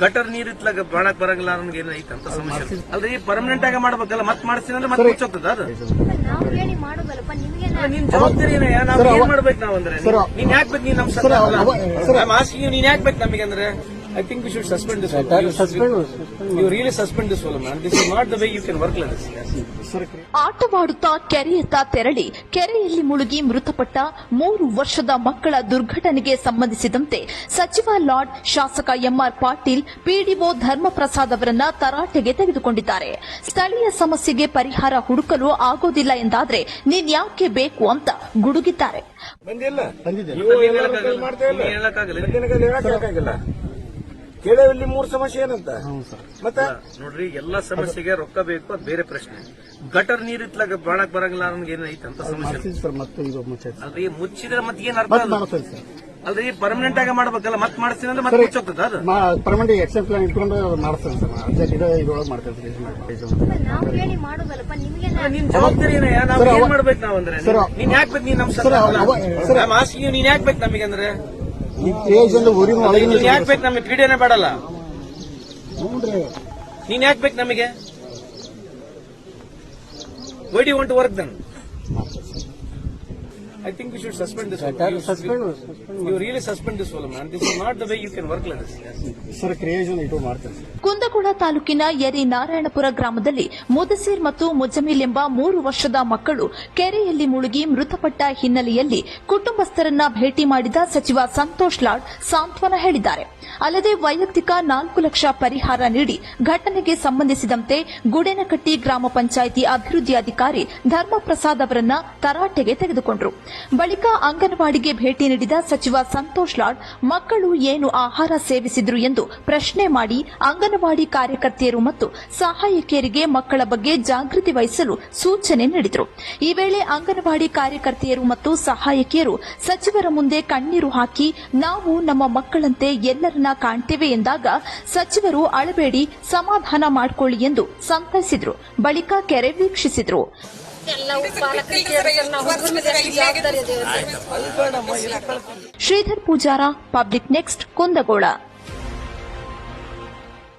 Gutter ನೀರ್ ಇತ್ಲಾಗ ಬಾಳಕ್ ಬರಂಗಿಲ್ಲ ನಮ್ಗೆ ಏನ್ ಐತೆ ಅಂತ ಸಮಸ್ಯೆ ಅಲ್ರಿ ಪರ್ಮನೆಂಟ್ ಆಗಿ ಮಾಡ್ಬೇಕಲ್ಲ ಮತ್ ಮಾಡ್ತೀನಿ ಅಂದ್ರೆ ಮತ್ತೆ ಮುಚ್ಚೋಗ್ತದ ಅದು? ನಿಮ್ ಜವಾಬ್ದಾರಿ ಏನೇ? ನಾವ್ ಏನ್ ಮಾಡ್ಬೇಕು ನಾವ್ ಅಂದ್ರೆ? ನೀನ್ ಯಾಕೆ ಬೇಕು ನೀನ್ ನಮ್ ಆಸ್ಕಿಂಗ್ ನೀನ್ ಯಾಕೆ ಬೇಕು ನಮಗೆ ಅಂದ್ರೆ? I think you, suspend you really suspend this fellow, man. This is not the way you can work like this. Yes. ಆಟವಾಡುತ್ತಾ ಕೆರೆಯತ್ತ ತೆರಳಿ ಕೆರೆಯಲ್ಲಿ ಮುಳುಗಿ ಮೃತಪಟ್ಟ ಮೂರು ವರ್ಷದ ಮಕ್ಕಳ ದುರ್ಘಟನೆಗೆ ಸಂಬಂಧಿಸಿದಂತೆ ಸಚಿವ ಲಾರ್ಡ್ ಶಾಸಕ ಎಂಆರ್ ಪಾಟೀಲ್ ಪಿಡಿಒ ಧರ್ಮಪ್ರಸಾದ್ ಅವರನ್ನ ತರಾಟೆಗೆ ತೆಗೆದುಕೊಂಡಿದ್ದಾರೆ. ಸ್ಥಳೀಯ ಸಮಸ್ಯೆಗೆ ಪರಿಹಾರ ಹುಡುಕಲು ಆಗೋದಿಲ್ಲ ಎಂದಾದ್ರೆ ನೀನ್ಯಾಕೆ ಬೇಕು ಅಂತ ಗುಡುಗಿದ್ದಾರೆ. ಬಂದಿಲ್ಲ ಬಂದಿದೆ. ನೀವು ಎಲ್ಲರೂ ಕೈ ಮಾಡ್ತಾ ಇಲ್ಲ. ನೀನ್ ಹೇಳಕ್ಕಾಗಲ್ಲ. ಮಧ್ಯಾಹ್ನ ಕೈ ಹೇಳಕ್ಕಾಗಲ್ಲ. ಕೇಳಲ್ಲಿ ಮೂರು ಸಮಸ್ಯೆ ಏನಂತ? ಮತ್ತೆ? ನೋಡ್ರಿ ಎಲ್ಲಾ ಸಮಸ್ಯೆಗೆ ರೊಕ್ಕ ಬೇಕು ಅದು ಬೇರೆ ಪ್ರಶ್ನೆ. ಗಟರ್ ನೀರ್ ಇತ್ಲಾಗ ಬಾಳಕ್ ಬರಂಗಿಲ್ಲ ನಮ್ಗೆ ಏನೈತೆ ಅಂತ ಸಮಸ್ಯೆ ಸರ್ ಮತ್ತೆ ಇದು ಅಲ್ರಿ ಮುಚ್ಚಿದ್ರೆ ಮತ್ತೆ ಏನ್ ಅರ್ಥ ಮತ್ತೆ ಅಲ್ರಿ ಪರ್ಮನೆಂಟ್ ಆಗಿ ಮಾಡ್ಬೇಕಲ್ಲ ಮತ್ ಮಾಡ್ತೀನಿ ಅಂದ್ರೆ ಮತ್ತೆ ಮುಚ್ಚೋಗ್ತದ ಅದು? ಪರ್ಮನೆಂಟ್ ಎಕ್ಸೆಪ್ಟ್ ಪ್ಲಾನ್ ಇಟ್ಕೊಂಡು ಮಾಡ್ತೇನೆ ಸರ್. ಅರ್ಜೆಂಟ್ ಇದು ಇದ್ರೊಳಗೆ ಮಾಡ್ತೇವೆ ನಾವು ಹೇಳಿ ಮಾಡೋದಲ್ಲಪ್ಪ ನಿಮ್ಗೆ ಅಲ್ಲ, ನಿನ್ ಜವಾಬ್ದಾರಿ ಏನೇ? ಮಾಡ್ಬೇಕು ನಾವ್ ಅಂದ್ರೆ? ಸರ್, ನೀನ್ ಯಾಕೆ ಬೇಕು ನೀನ್ ನಮ್ ಸರ್, ನೀನ್ ಯಾಕೆ ಬೇಕು ನಮಗೆ ಅಂದ್ರೆ? ಈ ಊರಿನ ನೀನ್ ಯಾಕೆ ಬೇಕು ನಮಗೆ? ಪೀಡಿಯನೇ ಬೇಡಲ್ಲ. ನೀನ್ ಯಾಕೆ ಬೇಕು ನಮಗೆ? Why the want work then I think you You, suspend. you really suspend this, this man this is not the way you can work like this. Sir creation ಇಟ್ಟು ಮಾಡ್ತೇವೆ ಸರ್ ಕುಂದಗೋಳ ತಾಲೂಕಿನ ಯರಿ ನಾರಾಯಣಪುರ ಗ್ರಾಮದಲ್ಲಿ ಮುದಸೀರ್ ಮತ್ತು ಮುಜಮಿಲ್ ಎಂಬ ಮೂರು ವರ್ಷದ ಮಕ್ಕಳು ಕೆರೆಯಲ್ಲಿ ಮುಳುಗಿ ಮೃತಪಟ್ಟ ಹಿನ್ನೆಲೆಯಲ್ಲಿ ಕುಟುಂಬಸ್ಥರನ್ನ ಭೇಟಿ ಮಾಡಿದ ಸಚಿವ ಸಂತೋಷ್ ಲಾಡ್ ಸಾಂತ್ವನ ಹೇಳಿದ್ದಾರೆ. ಅಲ್ಲದೆ ವೈಯಕ್ತಿಕ ನಾಲ್ಕು ಲಕ್ಷ ಪರಿಹಾರ ನೀಡಿ ಘಟನೆಗೆ ಸಂಬಂಧಿಸಿದಂತೆ ಗುಡೇನಕಟ್ಟಿ ಗ್ರಾಮ ಪಂಚಾಯಿತಿ ಅಭಿವೃದ್ಧಿ ಅಧಿಕಾರಿ ಧರ್ಮಪ್ರಸಾದ್ ಅವರನ್ನ ತರಾಟೆಗೆ ತೆಗೆದುಕೊಂಡರು. ಬಳಿಕ ಅಂಗನವಾಡಿಗೆ ಭೇಟಿ ನೀಡಿದ ಸಚಿವ ಸಂತೋಷ್ ಲಾಡ್, ಮಕ್ಕಳು ಏನು ಆಹಾರ ಸೇವಿಸಿದ್ರು ಎಂದು ಪ್ರಶ್ನೆ ಮಾಡಿ ಅಂಗನವಾಡಿ ಕಾರ್ಯಕರ್ತೆಯರು ಮತ್ತು ಸಹಾಯಕಿಯರಿಗೆ ಮಕ್ಕಳ ಬಗ್ಗೆ ಜಾಗೃತಿ ವಹಿಸಲು ಸೂಚನೆ ನೀಡಿದರು. ಈ ವೇಳೆ ಅಂಗನವಾಡಿ ಕಾರ್ಯಕರ್ತೆಯರು ಮತ್ತು ಸಹಾಯಕಿಯರು ಸಚಿವರ ಮುಂದೆ ಕಣ್ಣೀರು ಹಾಕಿ, ನಾವು ನಮ್ಮ ಮಕ್ಕಳಂತೆ ಎಲ್ಲರನ್ನ ಕಾಣ್ತೇವೆ ಎಂದಾಗ ಸಚಿವರು ಅಳಬೇಡಿ ಸಮಾಧಾನ ಮಾಡಿಕೊಳ್ಳಿ ಎಂದು ಸಂತೈಸಿದ್ರು ಬಳಿಕ ಕೆರೆ ವೀಕ್ಷಿಸಿದ್ರು. Shridhar Pujara public next Kundagol.